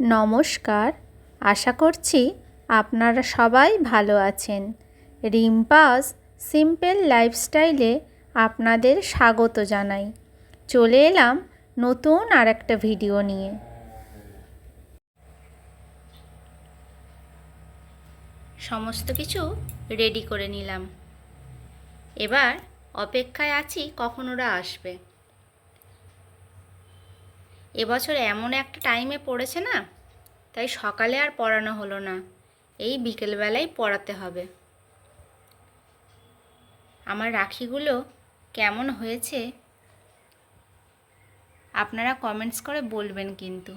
নমস্কার। আশা করছি আপনারা সবাই ভালো আছেন। রিম্পাস সিম্পল লাইফস্টাইলে আপনাদের স্বাগত জানাই। চলে এলাম নতুন আর একটা ভিডিও নিয়ে। সমস্ত কিছু রেডি করে নিলাম। এবার অপেক্ষায় আছি কখন ওরা আসবে। এবছর এমন একটা টাইমে পড়েছে না? তাই সকালে আর পড়ানো হলো না। এই বিকেলবেলায় পড়াতে হবে। আমার রাখিগুলো কেমন হয়েছে? আপনারা কমেন্টস করে বলবেন কিন্তু।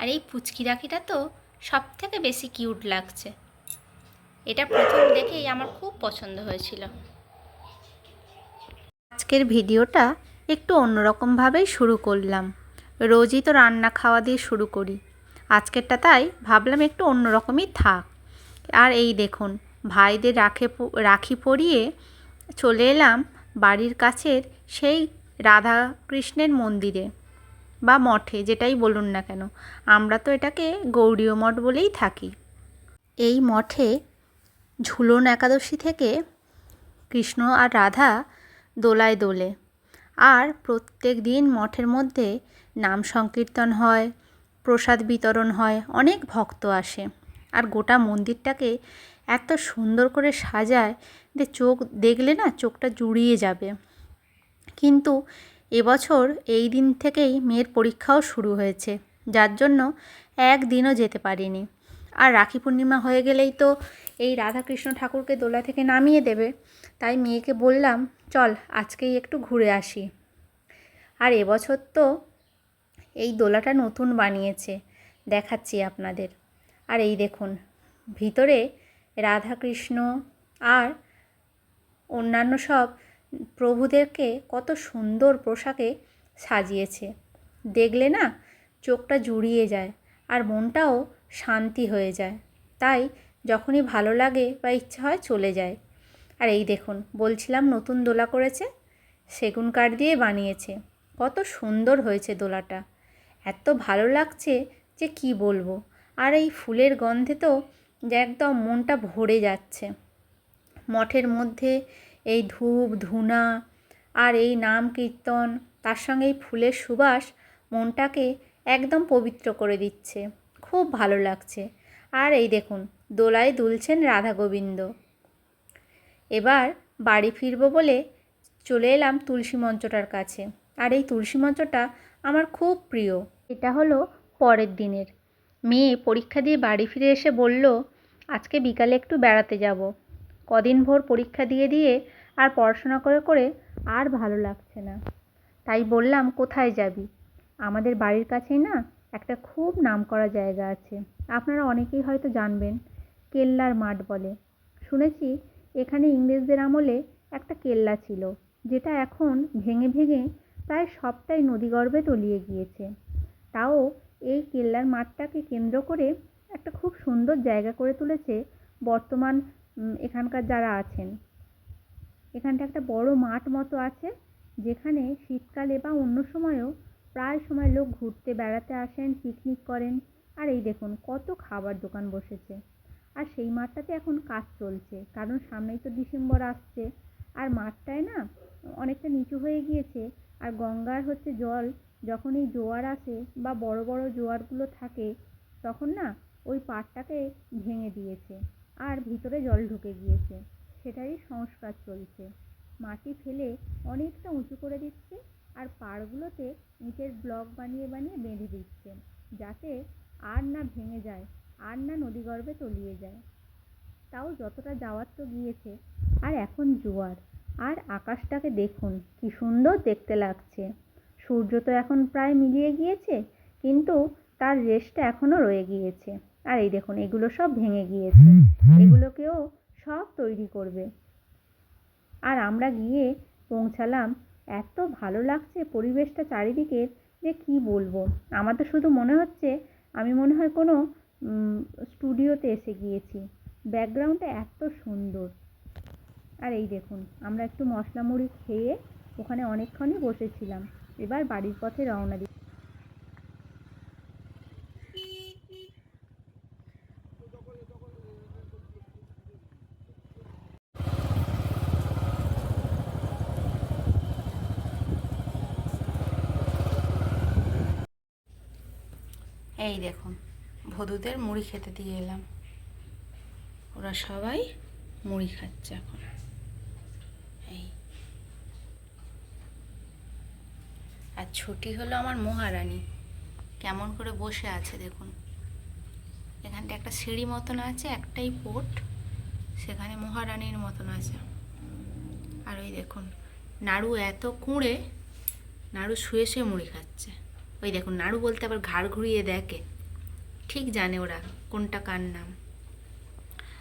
আর এই পুচকি রাখিটা তো সব থেকে বেশি কিউট লাগছে। এটা প্রথম দেখেই আমার খুব পছন্দ হয়েছিল। আজকের ভিডিওটা একটু অন্যরকমভাবেই শুরু করলাম। রোজই তো রান্না খাওয়া দিয়ে শুরু করি। আজকেরটা তাই, ভাবলাম একটু অন্যরকমই থাক। আর এই দেখুন, ভাইদের রাখে রাখি পরিয়ে চলে এলাম বাড়ির কাছের সেই রাধা কৃষ্ণের মন্দিরে বা মঠে, যেটাই বলুন না কেন। আমরা তো এটাকে গৌরীয় মঠ বলেই থাকি। এই মঠে ঝুলন একাদশী থেকে কৃষ্ণ আর রাধা দোলায় দোলে। আর প্রত্যেক দিন মঠের মধ্যে নাম সংকীর্তন হয়, প্রসাদ বিতরণ হয়, অনেক ভক্ত আসে। আর গোটা মন্দিরটাকে এত সুন্দর করে সাজায় যে চোখ দেখলে না চোখটা জুড়িয়ে যাবে। কিন্তু এবছর এই দিন থেকেই মেয়ের পরীক্ষাও শুরু হয়েছে, যার জন্য একদিনও যেতে পারিনি। আর রাখি পূর্ণিমা হয়ে গেলেই তো এই রাধাকৃষ্ণ ঠাকুরকে দোলা থেকে নামিয়ে দেবে। তাই মেয়েকে বললাম চল, আজকেই একটু ঘুরে আসি। আর এবছর তো এই দোলাটা নতুন বানিয়েছে, দেখাচ্ছি আপনাদের। আর এই দেখুন, ভিতরে রাধাকৃষ্ণ আর অন্যান্য সব প্রভুদেরকে কত সুন্দর পোশাকে সাজিয়েছে। দেখলে না, চোখটা জুড়িয়ে যায় আর মনটাও শান্তি হয়ে যায়। তাই যখনই ভালো লাগে বা ইচ্ছা হয় চলে যায়। আর এই দেখুন, বলছিলাম নতুন দোলা করেছে, সেগুন কাঠ দিয়ে বানিয়েছে। কত সুন্দর হয়েছে দোলাটা। এত ভালো লাগছে যে কি বলব। আর এই ফুলের গন্ধে তো যে একদম মনটা ভরে যাচ্ছে। মঠের মধ্যে এই ধূপ, ধুনা আর এই নাম কীর্তন, তার সঙ্গে এই ফুলের সুবাস মনটাকে একদম পবিত্র করে দিচ্ছে। খুব ভালো লাগছে। আর এই দেখুন, দোলায় দুলছেন রাধা গোবিন্দ এবার বাড়ি ফিরবো বলে চলে এলাম তুলসী মঞ্চটার কাছে। আর এই তুলসী মঞ্চটা আমার খুব প্রিয়। এটা হলো পরের দিনের। মেয়ে পরীক্ষা দিয়ে বাড়ি ফিরে এসে বলল, আজকে বিকালে একটু বেড়াতে যাব। কদিন ভোর পরীক্ষা দিয়ে দিয়ে আর পড়াশোনা করে করে আর ভালো লাগছে না। তাই বললাম, কোথায় যাবি? আমাদের বাড়ির কাছেই না একটা খুব নাম করা জায়গা আছে। আপনারা অনেকেই হয়তো জানবেন, কেল্লার মাঠ বলে। শুনেছি এখানে ইংরেজদের আমলে একটা কেল্লা ছিল, যেটা এখন ভেঙে ভেঙে প্রায় সবটাই নদীগর্ভে তলিয়ে গিয়েছে। তাও এই কেল্লার মাঠটাকে কেন্দ্র করে একটা খুব সুন্দর জায়গা করে তুলেছে বর্তমান এখানকার যারা আছেন। এখানটা একটা বড় মাঠ মতো আছে, যেখানে শীতকালে বা অন্য সময়ও প্রায় সময় লোক ঘুরতে বেড়াতে আসেন পিকনিক করেন। আর এই দেখুন, কত খাবার দোকান বসেছে। আর সেই মাঠটাতে এখন কাজ চলছে। কারণ সামনেই তো ডিসেম্বর আসছে। আর মাঠটায় না অনেকটা নিচু হয়ে গিয়েছে। আর গঙ্গার হচ্ছে জল। যখন এই জোয়ার আসে বা বড় বড় জোয়ারগুলো থাকে, তখন না ওই পাড়টাকে ভেঙে দিয়েছে। আর ভিতরে জল ঢুকে গিয়েছে। সেটারই সংস্কার চলছে। মাটি ফেলে অনেকটা উঁচু করে দিচ্ছে আর পাড়গুলোতে ইটের ব্লক বানিয়ে বানিয়ে বেঁধে দিচ্ছে। যাতে আর না ভেঙে যায়। আর না নদীগর্ভে তলিয়ে যায়। তাও যতটা যাওয়ার তো গিয়েছে আর এখন জোয়ার। আর আকাশটাকে দেখুন কি সুন্দর দেখতে লাগছে। সূর্য তো এখন প্রায় মিলিয়ে গিয়েছে কিন্তু তার রেশটা এখনও রয়ে গিয়েছে। আর এই দেখুন এগুলো সব ভেঙে গিয়েছে। এগুলোকেও সব তৈরি করবে। আর আমরা গিয়ে পৌঁছালাম এত ভালো লাগছে পরিবেশটা চারিদিকের যে কি বলব? আমার তো শুধু মনে হচ্ছে আমি মনে হয় কোনো স্টুডিওতে এসে গিয়েছি। ব্যাকগ্রাউন্ডটা এত সুন্দর। আর এই দেখুন, আমরা একটু মশলা মুড়ি খেয়ে ওখানে অনেকক্ষণই বসেছিলাম। এবার বাড়ির পথে রওনা দিই এই দেখুন ভদুদের মুড়ি খেতে দিয়ে এলাম। ওরা সবাই মুড়ি খাচ্ছে এখন। এই। আর ছুটি হলো আমার মহারানী। কেমন করে বসে আছে দেখুন। এখানটা একটা সিঁড়ি মতন আছে, একটাই পোট সেখানে মহারানীর মতন আছে। আর ওই দেখুন, নাড়ু এত কুঁড়ে, নাড়ু শুয়ে শুয়ে মুড়ি খাচ্ছে। ওই দেখুন, নাড়ু বলতে আবার ঘাড় ঘুরিয়ে দেখে। ঠিক জানে ওরা কোনটা কার নাম।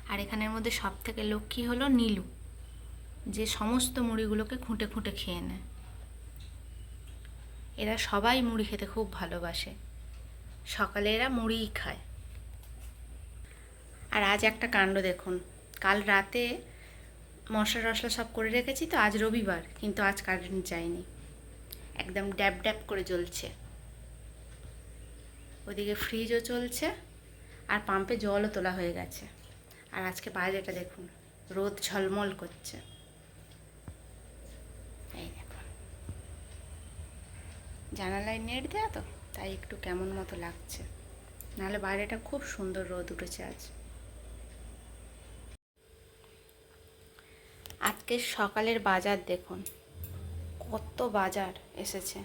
আর এখানের মধ্যে সব থেকে লক্ষ্মী হলো নীলু, যে সমস্ত মুড়িগুলোকে খুঁটে খুঁটে খেয়ে নেয়। এরা সবাই মুড়ি খেতে খুব ভালোবাসে। সকালে এরা মুড়িই খায়। আর আজ একটা কাণ্ড দেখুন, কাল রাতে মশলা টশলা সব করে রেখেছি তো আজ রবিবার, কিন্তু আজ কারেন্ট যায়নি। একদম ড্যাব ড্যাব করে জ্বলছে। ওদিকে ফ্রিজও চলছে, আর পাম্পে জলও তোলা হয়ে গেছে। আর আজকে বাইরেটা দেখুন, রোদ ঝলমল করছে। এই দেখুন। জানালায় নেট দেয়া তো, তাই একটু কেমন মতো লাগছে। নাহলে বাইরেটা খুব সুন্দর রোদ উঠেছে আজ। আজকে সকালের বাজার দেখুন, কত বাজার এসেছে।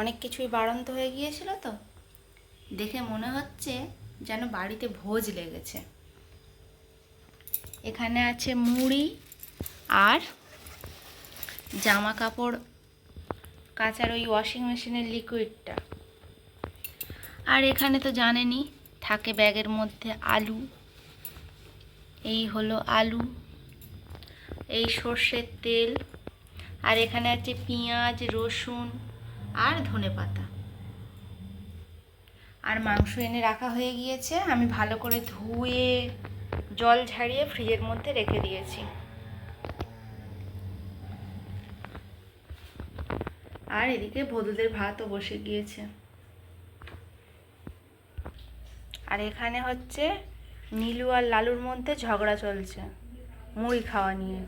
অনেক কিছুই বাড়ন্ত হয়ে গিয়েছিল তো দেখে মনে হচ্ছে যেন বাড়িতে ভোজ লেগেছে। এখানে আছে মুড়ি আর জামা কাপড় কাচার ওই ওয়াশিং মেশিনের লিকুইডটা আর এখানে তো জানেনই, থাকে ব্যাগের মধ্যে আলু। এই হলো আলু, এই সর্ষের তেল। আর এখানে আছে পেঁয়াজ, রসুন আর ধনে পাতা আর মাংস এনে রাখা হয়ে গিয়েছে। আমি ভালো করে ধুয়ে, জল ঝাড়িয়ে ফ্রিজের মধ্যে রেখে দিয়েছি। আর এদিকে ভদুদের ভাতও বসে গিয়েছে। আর এখানে হচ্ছে নীলু আর লালুর মধ্যে ঝগড়া চলছে, মুড়ি খাওয়া নিয়ে।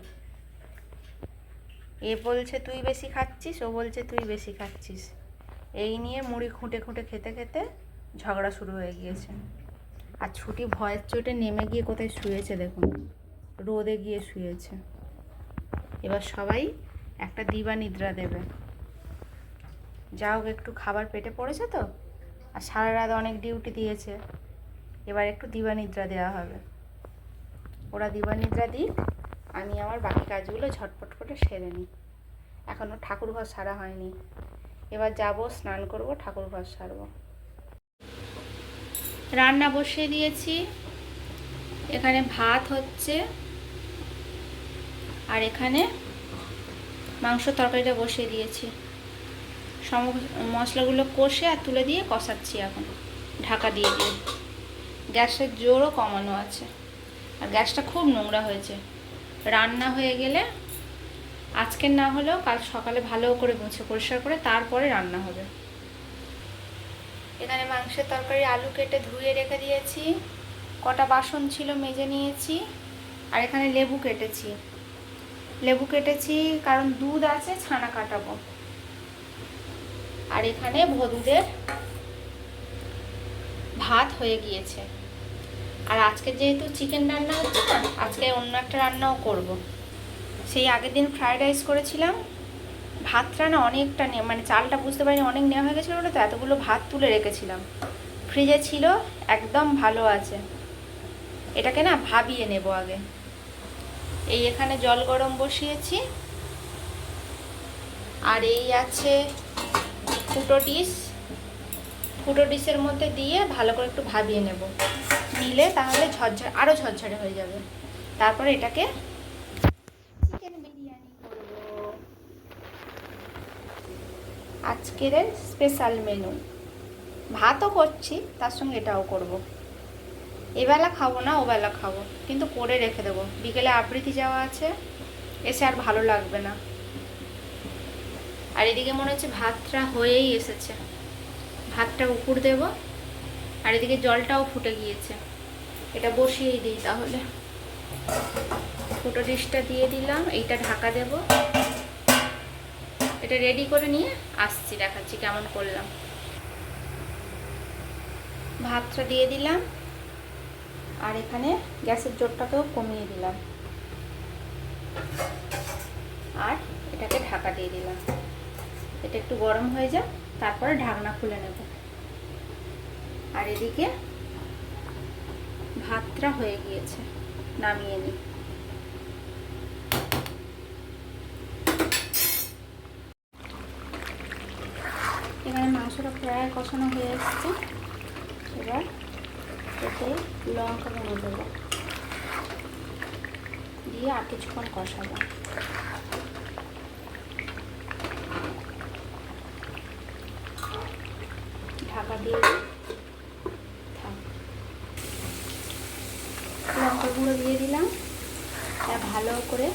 এ বলছে, তুই বেশি খাচ্ছিস, ও বলছে, তুই বেশি খাচ্ছিস। এই নিয়ে মুড়ি খুঁটে খুঁটে খেতে খেতে ঝগড়া শুরু হয়ে গিয়েছে। আর ছুটি ভয়ের চোটে নেমে গিয়ে কোথায় শুয়েছে দেখুন। রোদে গিয়ে শুয়েছে। এবার সবাই একটা দিবা নিদ্রা দেবে। যা হোক, একটু খাবার পেটে পড়েছে তো? আর সারা রাত অনেক ডিউটি দিয়েছে। এবার একটু দিবা নিদ্রা দেওয়া হবে। ওরা দিবা নিদ্রা দিক, আমি আমার বাকি কাজগুলো ঝটপট করে সেরে নিই। এখনও ঠাকুর ঘর সারা হয়নি। এবার যাব, স্নান করব, ঠাকুর ঘর সারবো। রান্না বসিয়ে দিয়েছি। এখানে ভাত হচ্ছে। আর এখানে মাংস তরকারিটা বসিয়ে দিয়েছি। সম মশলাগুলো কষে আর তুলে দিয়ে কষাচ্ছি এখন। ঢাকা দিয়ে দিয়ে। গ্যাসের জোরও কমানো আছে। আর গ্যাসটা খুব নোংরা হয়েছে। রান্না হয়ে গেলে আজকের না হলেও কাল সকালে ভালো করে মুছে পরিষ্কার করে তারপরে রান্না হবে। এখানে মাংসের তরকারি, আলু কেটে ধুয়ে রেখে দিয়েছি। কটা বাসন ছিল মেজে নিয়েছি। আর এখানে লেবু কেটেছি। লেবু কেটেছি কারণ দুধ আছে, ছানা কাটাবো। আর এখানে ভদুদের ভাত হয়ে গিয়েছে। আর আজকে যেহেতু চিকেন রান্না হচ্ছে না, আজকে অন্য একটা রান্নাও করব। সেই আগের দিন ফ্রায়েড রাইস করেছিলাম ভাতটা না অনেকটা নে মানে চালটা বুঝতে পারিনি, অনেক নেওয়া হয়ে গেছিল বলে তো এতগুলো ভাত তুলে রেখেছিলাম। ফ্রিজে ছিল, একদম ভালো আছে। এটাকে না ভাবিয়ে নেব আগে। এই এখানে জল গরম বসিয়েছি। আর এই আছে ফুটো ডিশ। ফুটো ডিশের মধ্যে দিয়ে ভালো করে একটু ভাবিয়ে নেব। নিলে তাহলে ঝরঝর আরও ঝরঝরে হয়ে যাবে। তারপরে এটাকে চিকেন বিরিয়ানি করব আজকের স্পেশাল মেনু ভাতও করছি, তার সঙ্গে এটাও করব। এবেলা খাব না, ওবেলা খাব। কিন্তু করে রেখে দেবো। বিকেলে আবৃত্তি যাওয়া আছে, এসে আর ভালো লাগবে না। আর এদিকে মনে হচ্ছে ভাতটা হয়েই এসেছে। ভাতটা উপর দেব, আর এদিকে জলটাও ফুটে গিয়েছে। এটা বসিয়েই দিই তাহলে। ফুটো ডিশটা দিয়ে দিলাম, এইটা ঢাকা দেব। এটা রেডি করে নিয়ে আসছি, দেখাচ্ছি কেমন করলাম। ভাতটা দিয়ে দিলাম, আর এখানে গ্যাসের জোরটাকেও কমিয়ে দিলাম। আর এটাকে ঢাকা দিয়ে দিলাম। এটা একটু গরম হয়ে যাক, তারপরে ঢাকনা খুলে নেব। আর এদিকে ভাতটা হয়ে গিয়েছে, নামিয়ে নিই। এখানে মাংসটা প্রায় কষানো হয়ে এসছে। এবার এতে লঙ্কা গুঁড়ো দেবো। দিয়ে আর কিছুক্ষণ কষাবো। ঢাকা দিয়ে। লঙ্কা গুঁড়ো দিয়ে দিলাম। ভালো করে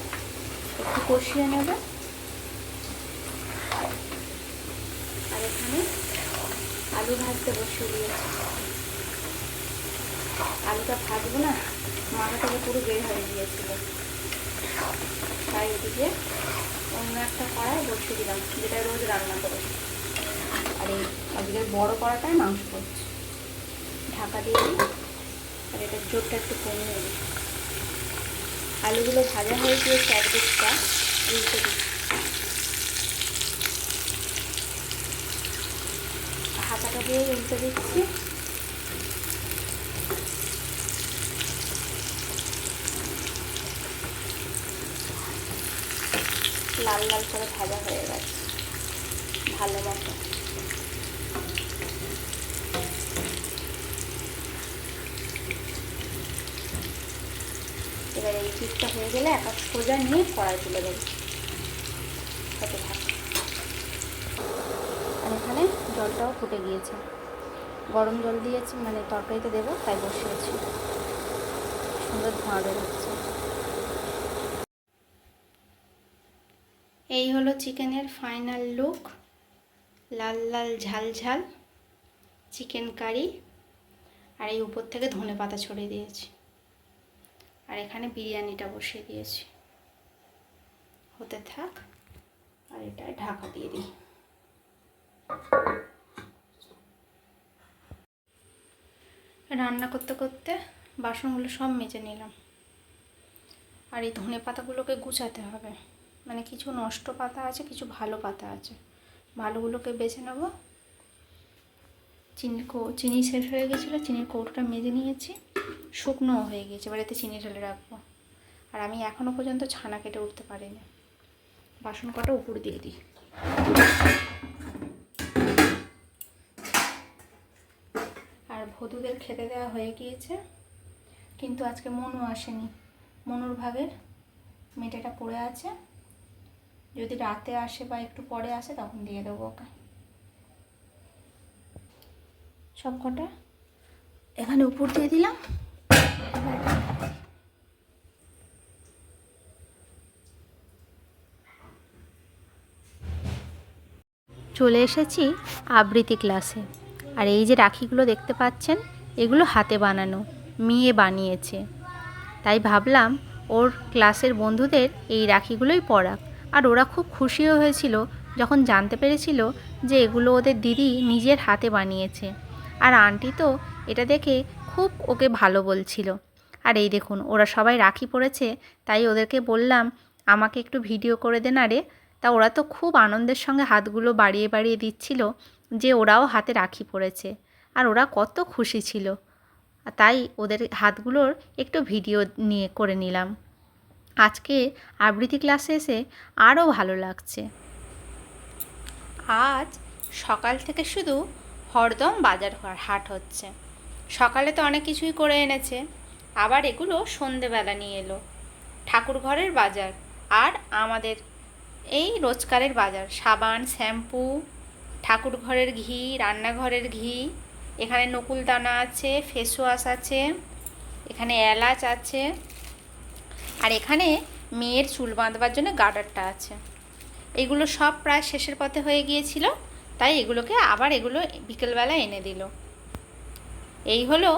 একটু কষিয়ে নেবে আর এখানে আলু ভাজতে বসিয়ে দিয়েছি। আলুটা ভাজবো না মাথা থেকে পুরো বের হয়ে গিয়েছিল। তাই এদিকে অন্য একটা কড়াই বসিয়ে দিলাম, যেটা রোজ রান্না করে। আর এই আজকের বড় কড়াটায় মাংস করছি। ঢাকা দিয়ে দিই, আর এটার জোরটা একটু কমিয়ে দিই। আলুগুলো ভাজা হয়ে গিয়েছে একদিকটা উল্টে দিই হাতাটা দিয়ে দিচ্ছি। লাল লাল করে ভাজা হয়ে গেছে। ভালো মতো। এবার এই পিঠটা হয়ে গেলে এক এক সোজা নিয়ে কড়াই তুলে দেবো হতে থাক আর এখানে জলটাও ফুটে গিয়েছে। গরম জল দিয়েছি মানে তরকারিতে দেবো, তাই বসিয়েছি। সুন্দর ধোঁয়া বেরোচ্ছে। এই হলো চিকেনের ফাইনাল লুক। লাল লাল ঝাল ঝাল চিকেন কারি। আর এই উপর থেকে ধনে পাতা ছড়িয়ে দিয়েছি। আর এখানে বিরিয়ানিটা বসিয়ে দিয়েছি। হতে থাক। আর এটা ঢাকা দিয়ে দিই। রান্না করতে করতে বাসনগুলো সব মেজে নিলাম। আর এই ধনে পাতাগুলোকে গুছাতে হবে। মানে কিছু নষ্ট পাতা আছে, কিছু ভালো পাতা আছে। ভালোগুলোকে বেছে নেব। চিনির কৌ, চিনি শেষ হয়ে গেছিল, চিনির কৌটোটা মেজে নিয়েছি। শুকনোও হয়ে গিয়েছে এবার এতে চিনি ঢেলে রাখব। আর আমি এখনও পর্যন্ত ছানা কেটে উঠতে পারিনি। বাসন কটা উপর দিয়ে দিই আর ভদুদের খেতে দেওয়া হয়ে গিয়েছে, কিন্তু আজকে মনু আসেনি। মনুর ভাগের মেটেটা পড়ে আছে। যদি রাতে আসে বা একটু পরে আসে, তখন দিয়ে দেবো ওকে। সব কটা? এখানে উপর দিয়ে দিলাম। চলে এসেছি আবৃত্তি ক্লাসে। আর এই যে রাখিগুলো দেখতে পাচ্ছেন, এগুলো হাতে বানানো, মেয়ে বানিয়েছে। তাই ভাবলাম ওর ক্লাসের বন্ধুদের এই রাখিগুলোই পরাক। আর ওরা খুব খুশিও হয়েছিল যখন জানতে পেরেছিল যে এগুলো ওদের দিদি নিজের হাতে বানিয়েছে। আর আন্টি তো এটা দেখে খুব ওকে ভালো বলছিল। আর এই দেখুন, ওরা সবাই রাখি পড়েছে তাই ওদেরকে বললাম, আমাকে একটু ভিডিও করে দেন না রে। তা ওরা তো খুব আনন্দের সঙ্গে হাতগুলো বাড়িয়ে বাড়িয়ে দিচ্ছিল যে ওরাও হাতে রাখি পড়েছে আর ওরা কত খুশি ছিল। তাই ওদের হাতগুলোর একটু ভিডিও নিয়ে করে নিলাম। আজকে আবৃত্তি ক্লাসে এসে আরও ভালো লাগছে। আজ সকাল থেকে শুধু হরদম বাজার হাট হচ্ছে। সকালে তো অনেক কিছুই করে এনেছে। আবার এগুলো সন্ধেবেলা নিয়ে এলো। ঠাকুর ঘরের বাজার আর আমাদের এই রোজকারের বাজার। সাবান, শ্যাম্পু ঠাকুর ঘরের ঘি, রান্নাঘরের ঘি, এখানে নকুল দানা আছে ফেস ওয়াশ আছে, এখানে এলাচ আছে, আর এখানে মেয়ের চুল বাঁধবার জন্য গার্ডারটা আছে। এগুলো সব প্রায় শেষের পথে হয়ে গিয়েছিল, তাই এগুলোকে আবার এগুলো বিকেলবেলা এনে দিল। এই হলো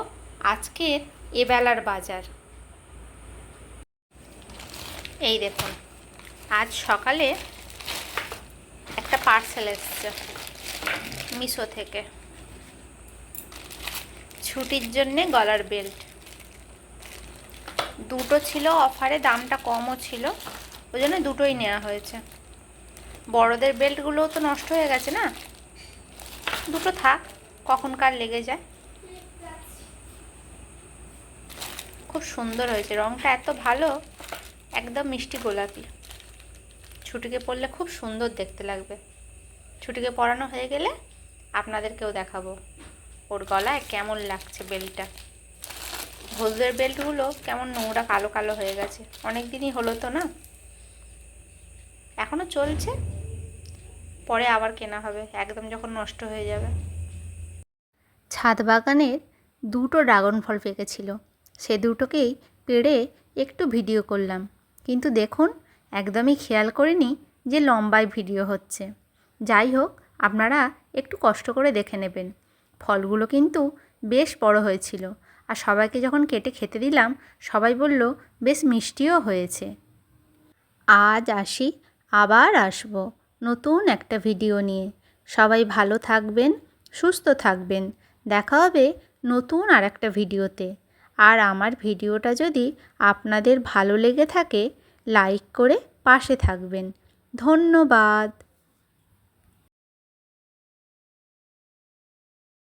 আজকের এবেলার বাজার। এই দেখুন। আজ সকালে একটা পার্সেল এসছে মিশো থেকে। ছুটির জন্যে গলার বেল্ট দুটো ছিল অফারে দামটা কমও ছিল, ওই জন্য দুটোই নেওয়া হয়েছে। বড়দের বেল্টগুলোও তো নষ্ট হয়ে গেছে না? দুটো থাক কখনকার লেগে যায়। খুব সুন্দর হয়েছে, রংটা এত ভালো, একদম মিষ্টি গোলাপি। ছুটিকে পরলে খুব সুন্দর দেখতে লাগবে। ছুটিকে পরানো হয়ে গেলে আপনাদেরকেও দেখাবো ওর গলায় কেমন লাগছে বেল্টটা। হলদের বেল্টগুলো কেমন নোংরা কালো কালো হয়ে গেছে। অনেক দিনই হলো তো না? এখনও চলছে? পরে আবার কেনা হবে, একদম যখন নষ্ট হয়ে যাবে। ছাদ বাগানের দুটো ড্রাগন ফল পেকেছিল। সে দুটোকেই পেড়ে একটু ভিডিও করলাম। কিন্তু দেখুন একদমই খেয়াল করিনি যে লম্বায় ভিডিও হচ্ছে। যাই হোক, আপনারা একটু কষ্ট করে দেখে নেবেন। ফলগুলো কিন্তু বেশ বড় হয়েছিল আর সবাইকে যখন কেটে খেতে দিলাম, সবাই বলল, বেশ মিষ্টিও হয়েছে। আজ আসি, আবার আসব নতুন একটা ভিডিও নিয়ে। সবাই ভালো থাকবেন, সুস্থ থাকবেন। দেখা হবে নতুন আর একটা ভিডিওতে। আর আমার ভিডিওটা যদি আপনাদের ভালো লেগে থাকে লাইক করে পাশে থাকবেন। ধন্যবাদ।